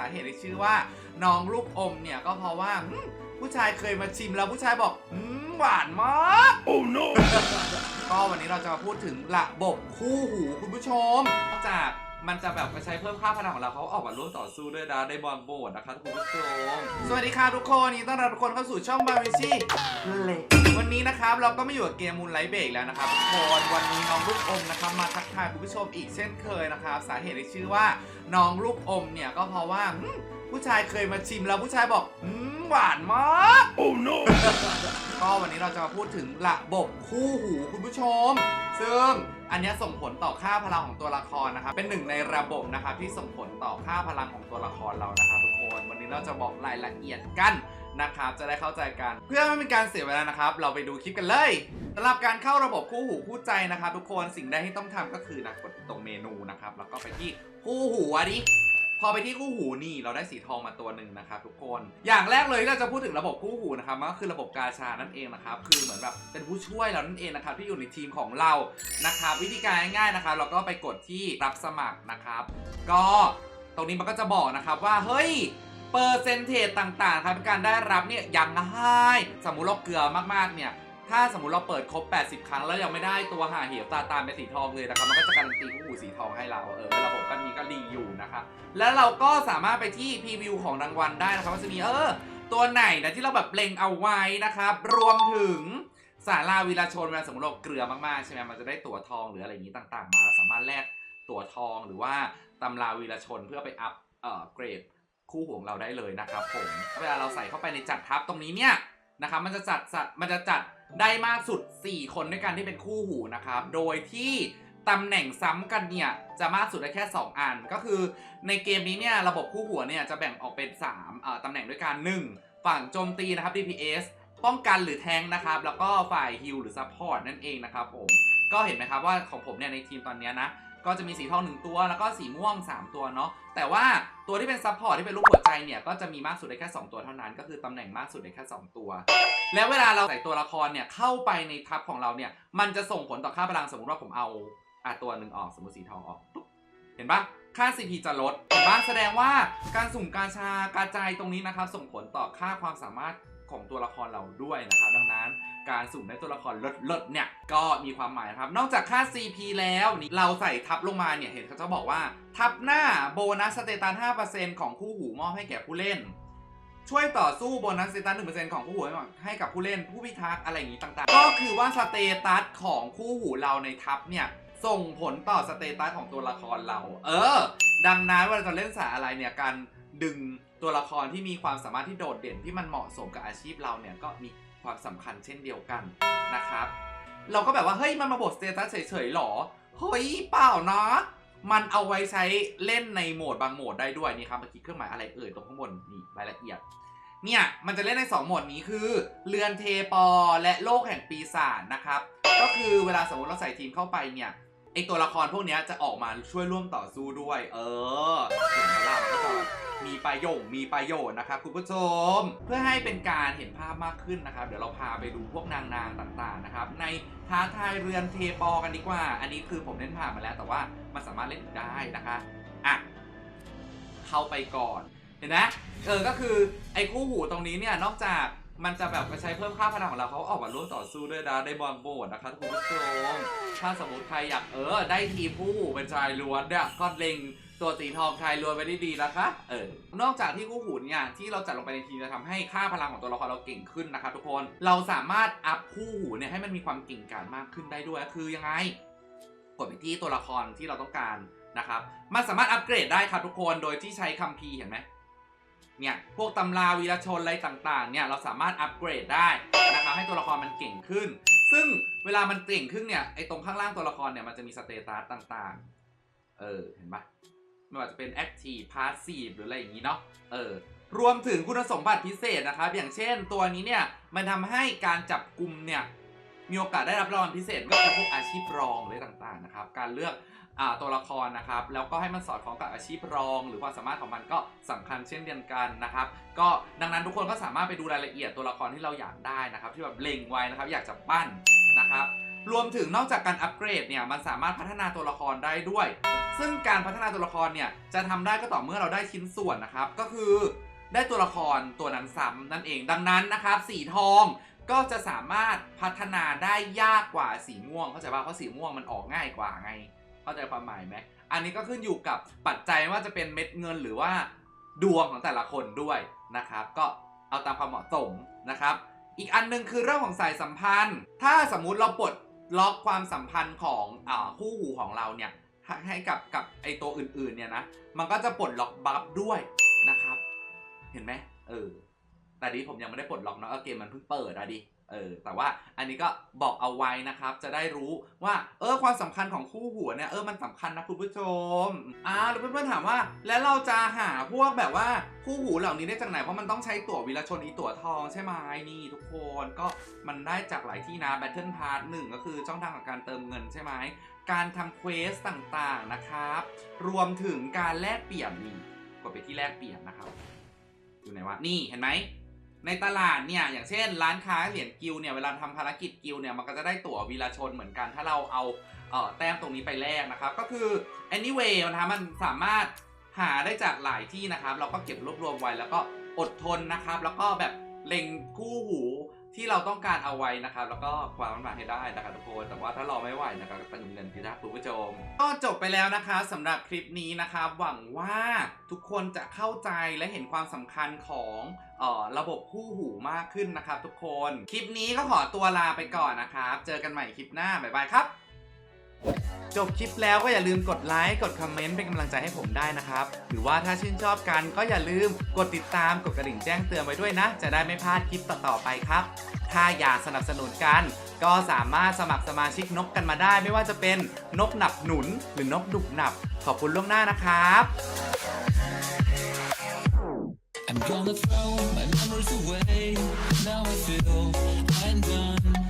สาเหตุที่ชื่อว่าน้องลูกอมเนี่ยก็เพราะว่าหืมผู้ชายเคยมาชิมแล้วผู้ชายบอกหืมหวานมาก Oh no! ก็วันนี้เราจะมาพูดถึงระบบคู่หูคุณผู้ชมนอกจาก มันจะแบบมาใช้เพิ่มค่าพลังของเราเขาออกมาร่วมต่อสู้ด้วยนะในบอลโบดนะคะคุณผู้ชมสวัสดีค่ะทุกคนยินดีต้อนรับทุกคนเข้าสู่ช่องบาวิชี่เลวันนี้นะครับเราก็มาอยู่กับเกมมูลไลท์เบรกแล้วนะครับทุกคนวันนี้น้องลูกอมนะครับมาทักทายคุณผู้ชมอีกเช่นเคยนะครับสาเหตุที่ชื่อว่าน้องลูกอมเนี่ยก็เพราะว่าหืมผู้ชายเคยมาชิมแล้วผู้ชายบอกหืมหวานมาก Oh no! ก็วันนี้เราจะมาพูดถึงระบบคู่หูคุณผู้ชม ซึ่ง อันนี้ส่งผลต่อค่าพลังของตัวละครนะครับเป็นหนึ่งในระบบนะครับที่ส่งผลต่อค่าพลังของตัวละครเรานะครับทุกคนวันนี้เราจะบอกรายละเอียดกันนะครับจะได้เข้าใจกัน เพื่อไม่เป็นการเสียเวลานะครับ เราไปดูคลิปกันเลยสำหรับการเข้าระบบคู่หูคู่ใจนะครับ ทุกคนสิ่งแรกที่ต้องทำก็คือนะกดตรงเมนูนะครับแล้วก็ไปที่คู่หูอันนี้ พอไปที่คู่หูนี่เราได้สีทองมาตัวหนึ่งนะครับทุกคนอย่างแรกเลยที่เราจะพูดถึงระบบคู่หูนะครับมันก็คือระบบกาชานั่นเองนะครับคือเหมือนแบบเป็นผู้ช่วยเรานั่นเองนะครับที่อยู่ในทีมของเรานะครับวิธีการง่ายๆนะครับเราก็ไปกดที่รับสมัครนะครับ ก็ตรงนี้มันก็จะบอกนะครับว่าเฮ้ยเปอร์เซนเทจต่างๆครับการได้รับเนี่ยยังให้สมมุติเราเกลือมากๆเนี่ย ถ้าสมมติเราเปิดครบ 80 ครั้งแล้วยังไม่ได้ตัวหาเหวตาตามเป็นสีทองเลยนะครับ มันก็จะการันตีคู่หูสีทองให้เรา เออ ระบบก็นี้ก็ดีอยู่นะครับแล้วเราก็สามารถไปที่พรีวิวของรางวัลได้นะครับว่าจะมีเออ ตัวไหนนะที่เราแบบเล็งเอาไว้นะครับ รวมถึงสาราวีรชนเวลาสมมติเราเกลือมากๆใช่ไหมมันจะได้ตั๋วทองหรืออะไรอย่างนี้ต่าง ๆ มาเราสามารถแลกตั๋วทองหรือว่าตำราวีรชนเพื่อไปอัพเอ่อเกรดคู่หูของเราได้เลยนะครับผมเวลาเราใส่เข้าไปในจัดทับตรงนี้เนี่ย นะครับมันจะจัดจัดมันจะจัดได้มากสุด 4 คนด้วยกันที่เป็นคู่หูนะครับ โดยที่ตำแหน่งซ้ำกันเนี่ยจะมากสุดได้แค่ 2 อัน ก็คือในเกมนี้เนี่ยระบบคู่หัวเนี่ยจะแบ่งออกเป็น3เอ่อตำแหน่งด้วยกัน 1 ฝั่งโจมตีนะครับ DPS ป้องกันหรือแทงนะครับ แล้วก็ฝ่ายฮิลหรือซัพพอร์ตนั่นเองนะครับผม ก็เห็นไหมครับว่าของผมเนี่ยในทีมตอนนี้นะ ก็จะมีสีทองหนึ่งตัวแล้วก็สีม่วง 3 ตัวเนาะแต่ว่าตัวที่เป็นซัพพอร์ตที่เป็นรูปหัวใจเนี่ยก็จะมีมากสุดได้แค่ 2 ตัวเท่านั้น ก็คือตำแหน่งมากสุดได้แค่ 2 ตัว แล้วเวลาเราใส่ตัวละครเนี่ยเข้าไปในทับของเราเนี่ยมันจะส่งผลต่อค่าพลังสมมติว่าผมเอาอะตัวหนึ่งออกสมมติสีทองออกเห็นปะค่า CP จะลดเห็นปะแสดงว่าการสุ่มกาชากาจายตรงนี้นะครับส่งผลต่อค่าความสามารถ ของตัวละครเราด้วยนะครับ ดังนั้นการสุ่มในตัวละครลดๆเนี่ยก็มีความหมายนะครับ นอกจากค่า CP แล้วนี่เราใส่ทับลงมาเนี่ยเห็นเขาจะบอกว่า ทับหน้าโบนัสสเตตัส5%ของคู่หูมอบให้แก่ผู้เล่น ช่วยต่อสู้โบนัสสเตตัส1%ของคู่หูให้กับผู้เล่นผู้พิทักษ์อะไรอย่างนี้ต่างๆ ก็คือว่าสเตตัสของคู่หูเราในทับเนี่ยส่งผลต่อสเตตัสของตัวละครเรา เออ ดังนั้นเวลาจะเล่นสายอะไรเนี่ยการดึง ตัวละครที่มีความสามารถที่โดดเด่นที่มันเหมาะสมกับอาชีพเราเนี่ยก็มีความสำคัญเช่นเดียวกันนะครับ เราก็แบบว่าเฮ้ยมันมาบดสเตตัสเฉยๆหรอเฮ้ยเปล่านะมันเอาไว้ใช้เล่นในโหมดบางโหมดได้ด้วยนี่ครับเมื่อกี้เครื่องหมายอะไรเอ่ยตรงข้างบนนี่รายละเอียดเนี่ยมันจะเล่นใน 2 โหมดนี้คือ เรือนเทปอและโลกแห่งปีศาจนะครับ ก็คือเวลาสมมติเราใส่ทีมเข้าไปเนี่ยไอตัวละครพวกนี้จะออกมาช่วยร่วมต่อสู้ด้วย เออถึงเวลามันก็จะ มีประโยชน์มีประโยชน์นะครับคุณผู้ชม เพื่อให้เป็นการเห็นภาพมากขึ้นนะครับ เดี๋ยวเราพาไปดูพวกนางนางต่างๆนะครับ ในท้าทายเรือนเทปอกันดีกว่า อันนี้คือผมเล่นผ่านมาแล้วแต่ว่ามันสามารถเล่นได้นะคะอะเข้าไปก่อนเห็นไหมเออก็คือไอ้คู่หูตรงนี้เนี่ยนอกจาก มันจะแบบมาใช้เพิ่มค่าพลังของเราเขาออกมาร่วมต่อสู้ด้วยนะในบอลโบดนะคะคุณผู้ชมถ้าสมมติใครอยากเออ ได้ทีมคู่หูเป็นชายล้วนเนี่ยก็เล็งตัวสีทองชายล้วนไว้ได้ดีนะคะ เออ นอกจากที่คู่หูเนี่ยที่เราจัดลงไปในทีมจะทำให้ค่าพลังของตัวละครเราเก่งขึ้นนะคะ ทุกคน เราสามารถอัพคู่หูเนี่ยให้มันมีความเก่งกาจมากขึ้นได้ด้วยคือยังไง กดไปที่ตัวละครที่เราต้องการนะครับ มันสามารถอัปเกรดได้ครับทุกคน โดยที่ใช้คัมภีร์เห็นไหม เนี่ยพวกตำราวีรชนอะไรต่างๆเนี่ยเราสามารถอัปเกรดได้นะครับให้ตัวละครมันเก่งขึ้น ซึ่งเวลามันเก่งขึ้นเนี่ยไอ้ตรงข้างล่างตัวละครเนี่ยมันจะมีสเตตัสต่างๆเออเห็นปะไม่ว่าจะเป็น Active Passive หรืออะไรอย่างนี้เนาะเออรวมถึงคุณสมบัติพิเศษนะครับอย่างเช่นตัวนี้เนี่ยมันทำให้การจับกลุ่มเนี่ย มีโอกาสได้รับรางวัลพิเศษก็คือพวกอาชีพรองหรือต่างๆนะครับ การเลือกอตัวละครนะครับ แล้วก็ให้มันสอดคล้องกับอาชีพรอง หรือความสามารถของมันก็สำคัญเช่นเดียวกันนะครับ ก็ดังนั้นทุกคนก็สามารถไปดูรายละเอียดตัวละครที่เราอยากได้นะครับ ที่แบบเล็งไว้นะครับ อยากจะปั้นนะครับรวมถึงนอกจากการอัปเกรดเนี่ยมันสามารถพัฒนาตัวละครได้ด้วย ซึ่งการพัฒนาตัวละครเนี่ยจะทำได้ก็ต่อเมื่อเราได้ชิ้นส่วนนะครับ ก็คือได้ตัวละครตัวนั้นซ้ำนั่นเองดังนั้นนะครับ สีทอง ก็จะสามารถพัฒนาได้ยากกว่าสีม่วงเข้าใจป่ะเพราะสีม่วงมันออกง่ายกว่าไง เข้าใจความหมายไหมอันนี้ก็ขึ้นอยู่กับปัจจัยว่าจะเป็นเม็ดเงินหรือว่า ดวงของแต่ละคนด้วยนะครับ ก็เอาตามความเหมาะสมนะครับ อีกอันหนึงคือเรื่องของสายสัมพันธ์ ถ้าสมมุติเราปลดล็อกความสัมพันธ์ของอคู่หูของเราเนี่ยให้กับกับไอตัวอื่นๆเนี่ยนะ มันก็จะปลดล็อกบัฟด้วยนะครับ เห็นไหมเออ แต่ดีผมยังไม่ได้ปลดล็อกเนาะเกมมันเพิ่งเปิดอะดิเออแต่ว่าอันนี้ก็บอกเอาไว้นะครับ จะได้รู้ว่า เออความสำคัญของคู่หัวเนี่ยเออมันสำคัญนะคุณผู้ชมอ่าแล้วเพื่อนๆถามว่า แล้วเราจะหาพวกแบบว่าคู่หูเหล่านี้ได้จากไหนเพราะมันต้องใช้ตั๋ววีรชนอีตั๋วทองใช่ไหมนี่ทุกคนก็มันได้จากหลายที่นะ Battle Pass หนึ่งก็คือช่องทางของการเติมเงินใช่ไหมการทำเควสต่างๆนะครับ รวมถึงการแลกเปลี่ยนนี่กดไปที่แลกเปลี่ยนนะครับอยู่ไหนวะนี่เห็นไหม ในตลาดเนี่ยอย่างเช่น ร้านค้าเหรียญกิลเนี่ยเวลาทำภารกิจกิลเนี่ยมันก็จะได้ตั๋ววีรชนเหมือนกัน ถ้าเราเอาเอ่อแต้มตรงนี้ไปแลกนะครับ ก็คือ anyway มันทำมันสามารถหาได้จากหลายที่นะครับ เราก็เก็บรวบรวมไว้แล้วก็อดทนนะครับ แล้วก็แบบเล็งคู่หู ที่เราต้องการเอาไว้นะครับ แล้วก็ความมันมาให้ได้นะครับทุกคนแต่ว่าถ้าเราไม่ไหวนะครับก็ต้องเงินที่นะคุณผู้ชมก็จบไปแล้วนะคะสำหรับคลิปนี้นะครับหวังว่าทุกคนจะเข้าใจและเห็นความสำคัญของออระบบคู่หูมากขึ้นนะครับทุกคน คลิปนี้ก็ขอตัวลาไปก่อนนะครับ เจอกันใหม่คลิปหน้า บ๊ายบายครับ จบคลิปแล้วก็อย่าลืมกดไลค์กดคอมเมนต์เป็นกำลังใจให้ผมได้นะครับ หรือว่าถ้าชื่นชอบกันก็อย่าลืมกดติดตามกดกระดิ่งแจ้งเตือนไว้ด้วยนะ จะได้ไม่พลาดคลิปต่อๆไปครับ ถ้าอยากสนับสนุนกัน ก็สามารถสมัครสมาชิกนกกันมาได้ ไม่ว่าจะเป็นนกหนับหนุนหรือนกดุบหนับ ขอบคุณล่วงหน้านะครับ I'm gonna throw my memories away. Now I feel I'm